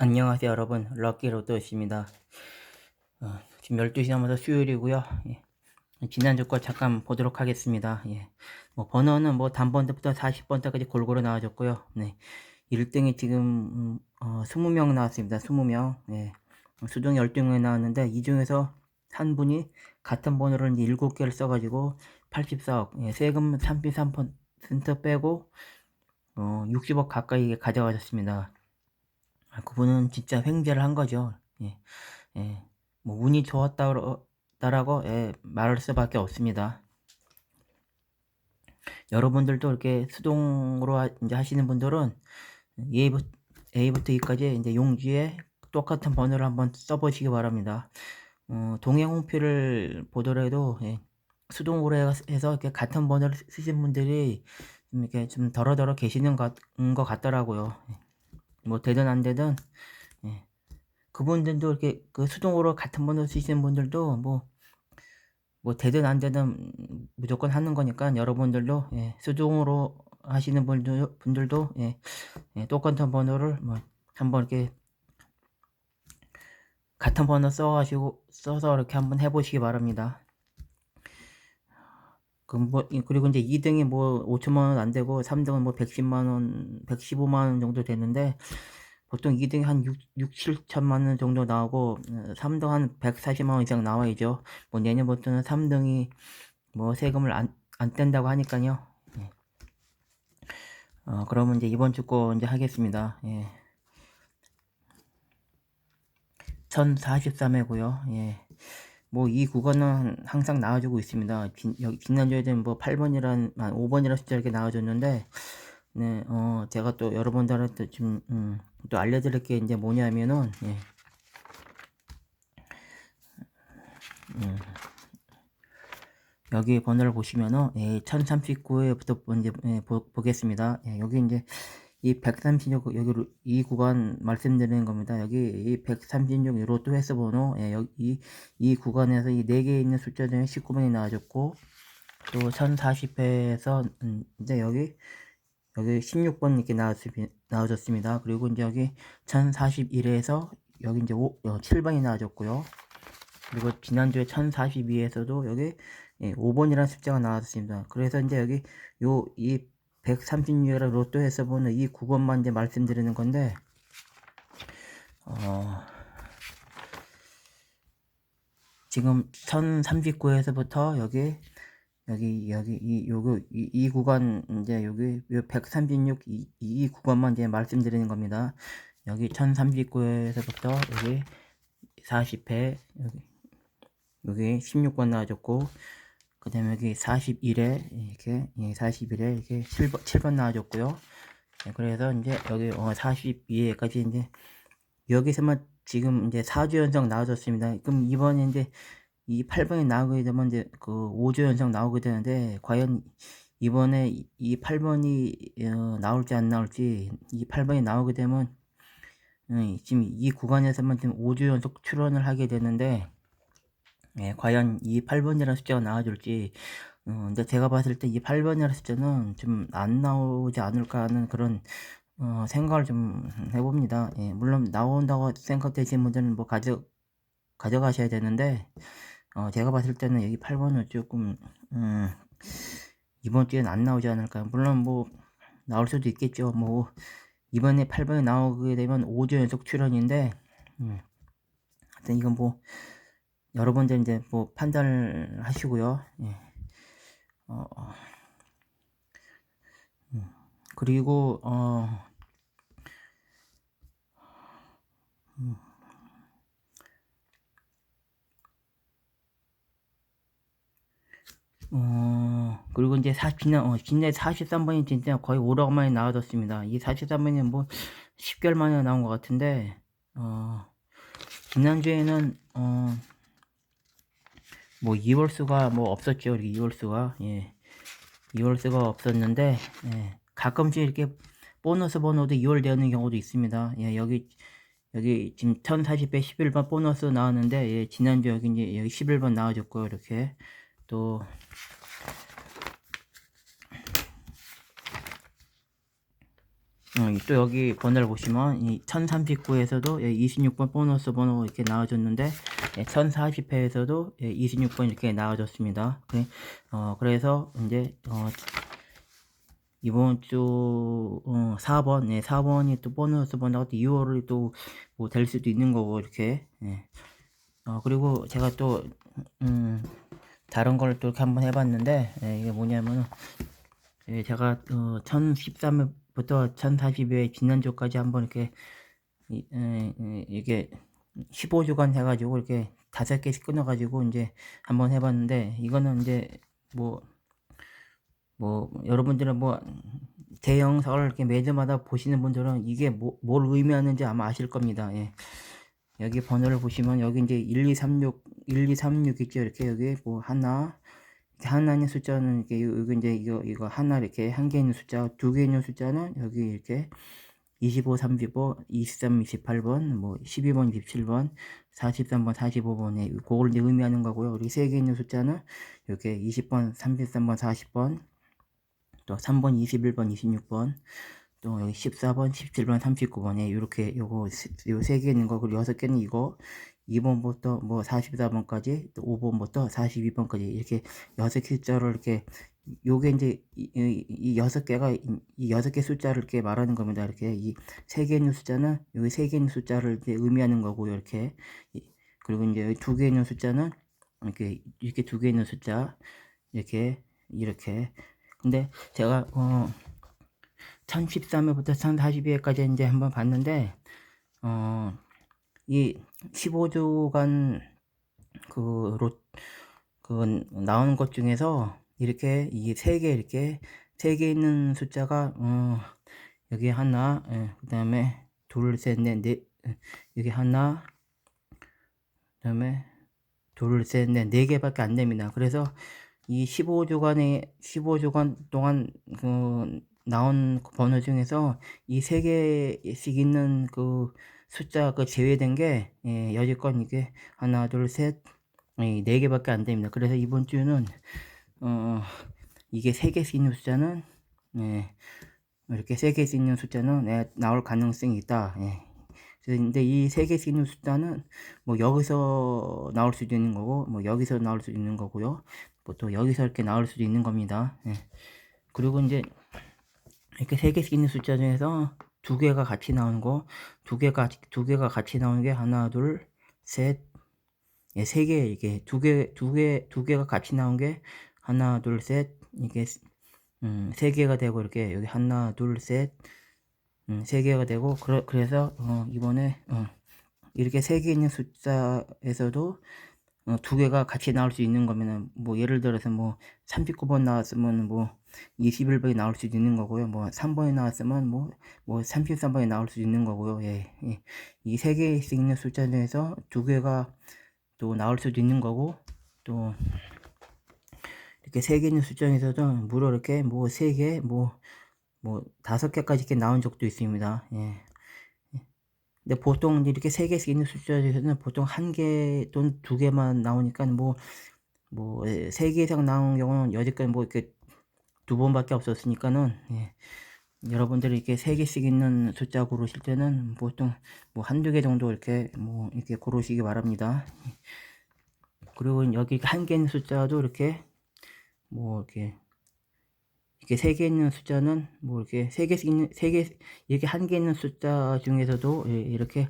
안녕하세요 여러분 럭키로또입니다 어, 지금 12시 넘어서 수요일이고요 예. 지난주 거 잠깐 보도록 하겠습니다 예. 뭐 번호는 뭐 단번부터 40번대까지 골고루 나와줬고요 네. 1등이 지금 음, 어, 20명 나왔습니다 20명 예. 수동 12명이 나왔는데 이 중에서 한 분이 같은 번호를 이제 7개를 써가지고 84억 예. 세금 33% 빼고 어, 60억 가까이 가져가셨습니다 아, 그분은 진짜 횡재를 한 거죠. 예, 예. 뭐 운이 좋았다라고 예, 말할 수밖에 없습니다. 여러분들도 이렇게 수동으로 하, 이제 하시는 분들은 A부터, A부터 E까지 이제 용지에 똑같은 번호를 한번 써보시기 바랍니다. 어, 동행 홍표를 보더라도 예, 수동으로 해서 이렇게 같은 번호를 쓰신 분들이 좀 이렇게 좀 덜어덜어 계시는 것, 것 같더라고요. 예. 뭐 되든 안 되든 예. 그분들도 이렇게 그 수동으로 같은 번호 쓰시는 분들도 뭐, 뭐 되든 안 되든 무조건 하는 거니까 여러분들도 예, 수동으로 하시는 분들, 분들도 예, 예, 똑같은 번호를 뭐 한번 이렇게 같은 번호 써가지고 써서 이렇게 한번 해보시기 바랍니다. 그 뭐, 그리고 이제 2등이 뭐 5천만 원 안 되고 3등은 뭐 110만 원, 115만 원 정도 되는데 보통 2등이 한 6, 6 7천만 원 정도 나오고 3등 어, 한 140만 원 이상 나와야죠. 뭐 내년부터는 3등이 뭐 세금을 안, 안 뗀다고 하니까요. 예. 어, 그러면 이제 이번 주 거 이제 하겠습니다. 예. 1043회고요. 예. 뭐 이 구간은 항상 나와주고 있습니다. 지, 여기 지난주에는 뭐 8번이란, 5번이라는 숫자 이렇게 나와줬는데, 네, 어, 제가 또 여러분들한테 좀, 음, 또 알려드릴 게 이제 뭐냐면은, 예. 음, 여기 번호를 보시면은, 예, 1039회부터 먼저 예, 보, 보겠습니다. 예, 여기 이제 이 136, 여기 이 구간 말씀드리는 겁니다. 여기 이 136 로또 횟수 번호, 예, 여기 이, 이 구간에서 이 4개 있는 숫자 중에 19번이 나와줬고, 또 1040회에서, 음, 이제 여기, 여기 16번 이렇게 나와줬습니다. 그리고 이제 여기 1041에서 여기 이제 5, 7번이 어, 나와줬고요. 그리고 지난주에 1042에서도 여기 예, 5번이라는 숫자가 나왔습니다. 그래서 이제 여기 요, 이 136이라 로또에서 보는 이 구간만 이제 말씀드리는 건데, 어, 지금 1039에서부터 여기, 여기, 여기, 이, 요거, 이, 이 구간, 이제 여기, 136, 이, 이 구간만 이제 말씀드리는 겁니다. 여기 1039에서부터 여기 40회, 여기, 여기 16번 나와줬고, 그 다음에 여기 41에 이렇게 41에 예, 이렇게 7번, 7번 나와줬고요. 네, 그래서 이제 여기 어 42회까지 이제 여기서만 지금 이제 4주 연속 나와줬습니다. 그럼 이번에 이제 이 8번이 나오게 되면 이제 그 5주 연속 나오게 되는데 과연 이번에 이 8번이 어, 나올지 안 나올지 이 8번이 나오게 되면 음, 지금 이 구간에서만 지금 5주 연속 출원을 하게 되는데 예, 과연 이 8번이라는 숫자가 나와줄지 어, 근데 제가 봤을 때 이 8번이라는 숫자는 좀 안 나오지 않을까 하는 그런 어, 생각을 좀 해봅니다. 예, 물론 나온다고 생각되시는 분들은 뭐 가져 가져가셔야 되는데 어, 제가 봤을 때는 여기 8번은 조금 음, 이번 주에는 안 나오지 않을까. 물론 뭐 나올 수도 있겠죠. 뭐 이번에 8번이 나오게 되면 5주 연속 출연인데 음, 하여튼 이건 뭐 여러분들 이제 뭐 판단을 하시고요. 예. 어, 어. 음. 그리고 어, 음. 어, 그리고 이제 40년, 어, 진짜 43번이 진짜 거의 5억 만에 나와졌습니다. 이 43번이 뭐 10개월 만에 나온 것 같은데, 어, 지난주에는, 어, 뭐 2월수가 뭐 없었죠. 이렇게 2월수가. 예. 2월수가 없었는데 예. 가끔씩 이렇게 보너스 번호도 2월 되는 경우도 있습니다. 예, 여기 여기 지금 1040배 11번 보너스 나왔는데 예, 지난주 여기 이제 여기 11번 나와줬고요. 이렇게 또 음, 또 여기 번호를 보시면 이 1039에서도 26번 보너스 번호 이렇게 나와줬는데 1040회에서도 26번 이렇게 나와줬습니다. 그래, 어, 그래서 이제 어, 이번 주 어, 4번, 예, 4번이 또 보너스 번호가 또 2월이 또 뭐 될 수도 있는 거고 이렇게. 예. 어, 그리고 제가 또 음, 다른 걸 또 이렇게 한번 해봤는데 예, 이게 뭐냐면 예, 제가 어, 1013회부터 1040회 지난주까지 한번 이렇게 이, 에, 에, 이게 15주간 해가지고 이렇게 다섯 개씩 끊어가지고 이제 한번 해봤는데 이거는 이제 뭐뭐 여러분들은 뭐 대영상을 이렇게 매주마다 보시는 분들은 이게 뭐, 뭘 의미하는지 아마 아실 겁니다. 예. 여기 번호를 보시면 여기 이제 1236 1236 있죠. 이렇게 여기 뭐 하나 이렇게 하나 있는 숫자는 이렇게 여기 이제 이거 이거 하나 이렇게 한 개 있는 숫자 두 개 있는 숫자는 여기 이렇게 25, 35, 23, 28번, 뭐 12번, 27번, 43번, 45번에 그걸 이제 의미하는 거고요. 우리 세 개 있는 숫자는 이렇게 20번, 33번, 40번, 또 3번, 21번, 26번, 또 여기 14번, 17번, 39번에 이렇게 요거 요 세 개 있는 거 그리고 여섯 개는 이거 2번부터 뭐 44번까지 또 5번부터 42번까지 이렇게 여섯 개 숫자를 이렇게 요게 이제 이, 이, 이 여섯 개가 이, 이 여섯 개 숫자를 이렇게 말하는 겁니다. 이렇게 이 세 개 있는 숫자는 여기 세 개 있는 숫자를 이제 의미하는 거고요. 이렇게 그리고 이제 두 개 있는 숫자는 이렇게 이렇게 두 개 있는 숫자 이렇게 이렇게 근데 제가 어 1013회부터 1042회까지 이제 한번 봤는데 어 이 15주간 그 로, 그 나오는 것 중에서 이렇게 이세개 이렇게 세 개 있는 숫자가 어 여기 하나 예, 그 다음에 둘셋넷넷 여기 하나 그 다음에 둘셋넷네 개밖에 안 됩니다. 그래서 이 15주간에 15주간 동안 그 나온 번호 중에서 이 세 개씩 있는 그 숫자 그 제외된 게 예, 여지껏 이게 하나 둘셋네 개밖에 안 됩니다. 그래서 이번 주는 어, 이게 세 개씩 있는 숫자는 예, 이렇게 세 개씩 있는 숫자는 예, 나올 가능성이 있다. 예. 근데 이 세 개씩 있는 숫자는 뭐 여기서 나올 수도 있는 거고 뭐 여기서 나올 수도 있는 거고요. 뭐또 여기서 이렇게 나올 수도 있는 겁니다. 예. 그리고 이제 이렇게 세 개씩 있는 숫자 중에서 두 개가 같이 나오는 거, 두 개가 두 개가 같이 나오는 게 하나, 둘, 셋, 예, 세 개 이게 두 개, 두 개, 두 개가 같이 나온 게 하나, 둘, 셋, 이게 음, 세 개가 되고 이렇게 여기 하나, 둘, 셋, 음, 세 개가 되고 그러, 그래서 어, 이번에 어, 이렇게 세 개 있는 숫자에서도 어, 두 개가 같이 나올 수 있는 거면은 뭐 예를 들어서 뭐 39번 나왔으면 뭐 21번이 나올 수도 있는 거고요. 뭐 3번이 나왔으면 뭐, 뭐 33번이 나올 수 있는 거고요. 예. 예. 이세 개씩 있는 숫자 중에서 두 개가 또 나올 수도 있는 거고 또 이렇게 세개 있는 숫자 중에서도 무려 이렇게 뭐 세 개, 뭐, 뭐 다섯 개까지 이렇게 나온 적도 있습니다. 예. 근데 보통 이렇게 세 개씩 있는 숫자 중에서는 보통 한 개 또는 두 개만 나오니까 뭐, 뭐, 세 개 이상 나온 경우는 여지까지 뭐 이렇게 두 번밖에 없었으니까는, 예. 여러분들이 이렇게 세 개씩 있는 숫자 고르실 때는 보통 뭐 한두 개 정도 이렇게 뭐 이렇게 고르시기 바랍니다. 그리고 여기 한 개 있는 숫자도 이렇게 뭐 이렇게 이렇게 세 개 있는 숫자는 뭐 이렇게 세 개씩 있는 세 개 이렇게 한 개 있는 숫자 중에서도 예, 이렇게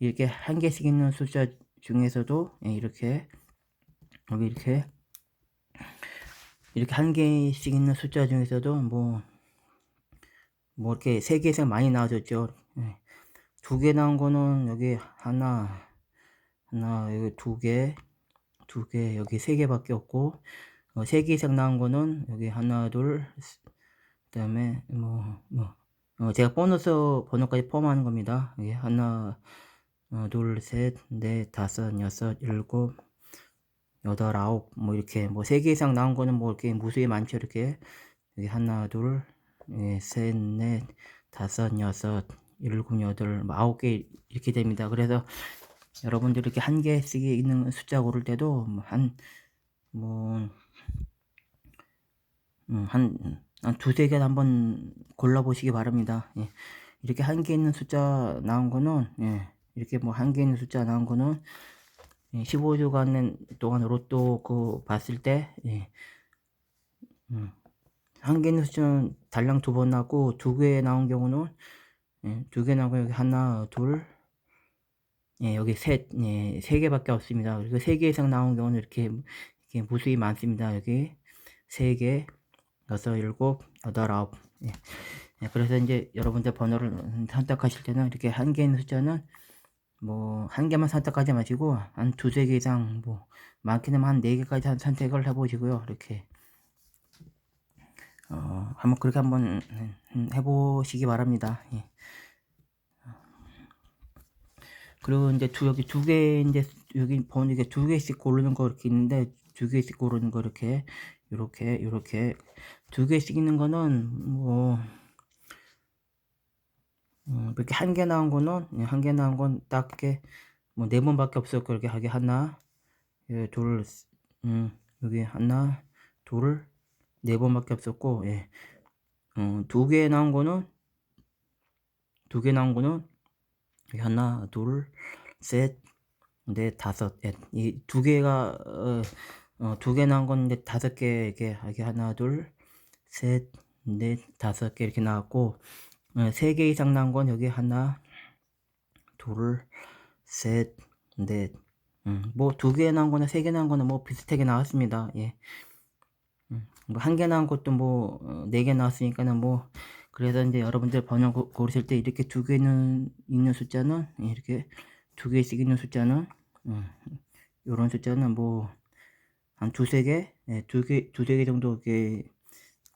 이렇게 한 개씩 있는 숫자 중에서도 예, 이렇게 여기 이렇게 이렇게 한 개씩 있는 숫자 중에서도 뭐뭐 이렇게 세개 이상 많이 나와졌죠. 예. 두개 나온 거는 여기 하나 하나 여기 두 개 두 개 여기 세 개밖에 없고 어, 3개 이상 나온 거는 여기 하나, 둘, 그 다음에 뭐, 뭐, 어, 제가 보너스 번호까지 포함하는 겁니다. 여기 하나, 어, 둘, 셋, 넷, 다섯, 여섯, 일곱, 여덟, 아홉, 뭐 이렇게 뭐 3개 이상 나온 거는 뭐 이렇게 무수히 많죠. 이렇게 여기 하나, 둘, 예, 셋, 넷, 다섯, 여섯, 일곱, 여덟, 뭐 아홉 개 이렇게 됩니다. 그래서 여러분들 이렇게 한 개씩 있는 숫자 고를 때도 뭐 한, 뭐, 음, 한, 한 두세 개 한번 골라보시기 바랍니다. 예. 이렇게 한 개 있는 숫자 나온 거는 예. 이렇게 뭐 한 개 있는 숫자 나온 거는 15주간 동안 로또 그 봤을 때 예. 음. 한 개 있는 숫자는 달랑 두 번 나고 두 개 나온 경우는 예. 두개 나고 여기 하나 둘 예, 여기 셋, 예, 세 개밖에 없습니다. 그리고 세 개 이상 나온 경우는 이렇게, 이렇게 무수히 많습니다. 여기 세 개, 여섯, 일곱, 여덟, 아홉. 예. 예, 그래서 이제 여러분들 번호를 선택하실 때는 이렇게 한 개 있는 숫자는 뭐 한 개만 선택하지 마시고 한 두세 개 이상 뭐 많게는 한 네 개까지 한 선택을 해보시고요. 이렇게 어, 한번 그렇게 한번 음, 해보시기 바랍니다. 예. 그리고 이제 두 여기 두 개 이제 여기 번호 이게 두 개씩 고르는 거 이렇게 있는데 두 개씩 고르는 거 이렇게 이렇게 이렇게 두 개씩 있는 거는 뭐 음, 이렇게 한 개 나온 거는 예, 한개 나온 건 딱 이렇게 뭐 네 번밖에 없었고 이렇게 하게 하나 예, 둘 음, 여기 하나 둘네 번밖에 없었고 예. 음, 두개 나온 거는 두 개 나온 거는 하나 둘셋넷 다섯 이 두 개가 어, 어, 두 개 나온 건데 다섯 개 이렇게 이게 하나 둘 셋 넷 다섯 개 이렇게 나왔고 어, 세개 이상 나온 건 여기 하나 둘 셋 넷 음, 뭐두 개 나온 거나 세 개 나온 거는 뭐 비슷하게 나왔습니다. 예. 음, 뭐한 개 나온 것도 뭐 네 개 나왔으니까는 뭐 그래서 이제 여러분들 번호 고, 고르실 때 이렇게 두 개는 있는 숫자는 이렇게 두 개씩 있는 숫자는 음, 이런 숫자는 뭐 한 두세 개, 예, 두 개, 두세 개 정도 이렇게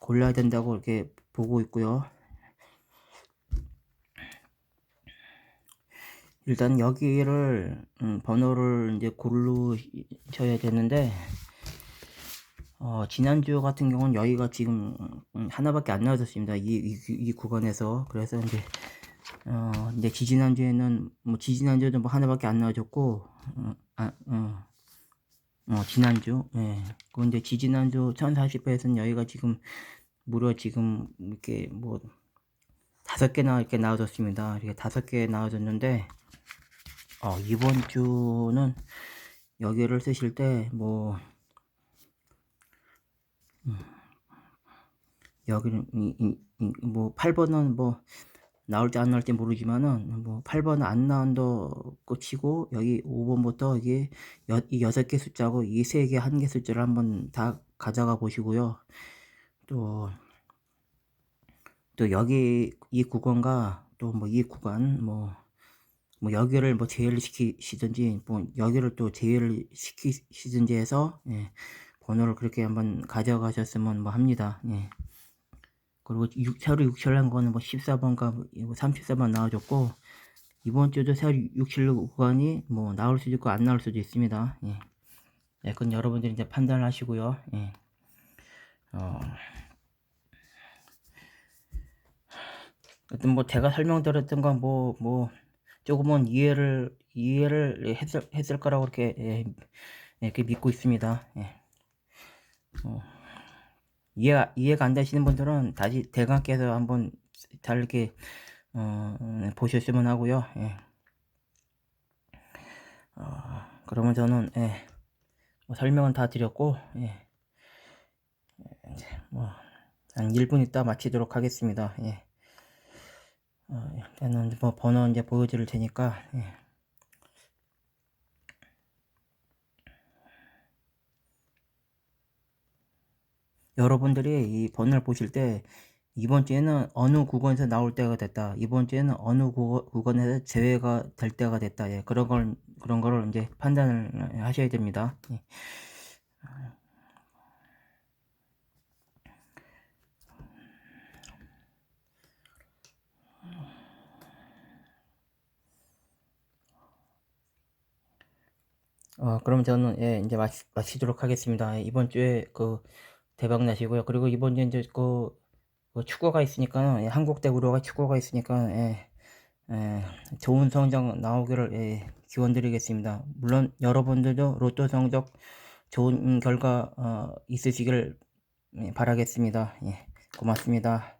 골라야 된다고 이렇게 보고 있고요. 일단 여기를 음, 번호를 이제 고르셔야 되는데 어, 지난주 같은 경우는 여기가 지금 음, 하나밖에 안 나와졌습니다. 이, 이, 이 구간에서 그래서 이제 어, 이제 지지난주에는 뭐 지지난주에도 뭐 하나밖에 안 나와졌고 어, 아, 어, 어, 지난주, 예. 그 이제 지지난주 1040회에서는 여기가 지금 무려 지금 이렇게 뭐 다섯 개나 이렇게 나와졌습니다. 이렇게 다섯 개 나와졌는데, 어, 이번 주는 여기를 쓰실 때, 뭐, 음, 여기는, 이, 이, 이, 뭐, 8번은 뭐, 나올지 안 나올지 모르지만은 뭐 8번 안 나온다 끝이고 여기 5번부터 이게 여, 이 6개 숫자고 이 3개, 1개 숫자를 한번 다 가져가 보시고요. 또, 또 여기 이 구간과 또 뭐 이 구간 뭐, 뭐 여기를 뭐 제외를 시키시든지 뭐 여기를 또 제외를 시키시든지 해서 예, 번호를 그렇게 한번 가져가셨으면 뭐 합니다. 예. 그리고 6, 새로 6실 한 거는 뭐 14번과 34번 나와줬고 이번 주도 새로 6실 구간이 뭐 나올 수도 있고 안 나올 수도 있습니다. 예. 예, 그건 여러분들이 이제 판단을 하시고요. 예. 어. 어떤 뭐 제가 설명드렸던 건 뭐뭐 뭐 조금은 이해를 이해를 했을 했을 거라고 이렇게 예, 예 믿고 있습니다. 예. 어. 이해가, 이해가 안 되시는 분들은 다시 대강께서 한번 잘 이렇게, 어, 보셨으면 하고요. 예. 어, 그러면 저는, 예, 뭐 설명은 다 드렸고, 예. 이제 뭐, 한 1분 있다 마치도록 하겠습니다. 예. 어, 일단은 뭐 번호 이제 보여드릴 테니까, 예. 여러분들이 이 번호를 보실 때 이번 주에는 어느 구간에서 나올 때가 됐다. 이번 주에는 어느 구간에서 제외가 될 때가 됐다. 예, 그런 걸 그런 거를 이제 판단을 하셔야 됩니다. 예. 어, 그럼 저는 예, 이제 마치, 마치도록 하겠습니다. 이번 주에 그 대박 나시고요. 그리고 이번 주 이제 그, 그 축구가 있으니까 예, 한국 대구로가 축구가 있으니까 예, 예, 좋은 성적 나오기를 예, 기원드리겠습니다. 물론 여러분들도 로또 성적 좋은 결과 어, 있으시길 예, 바라겠습니다. 예, 고맙습니다.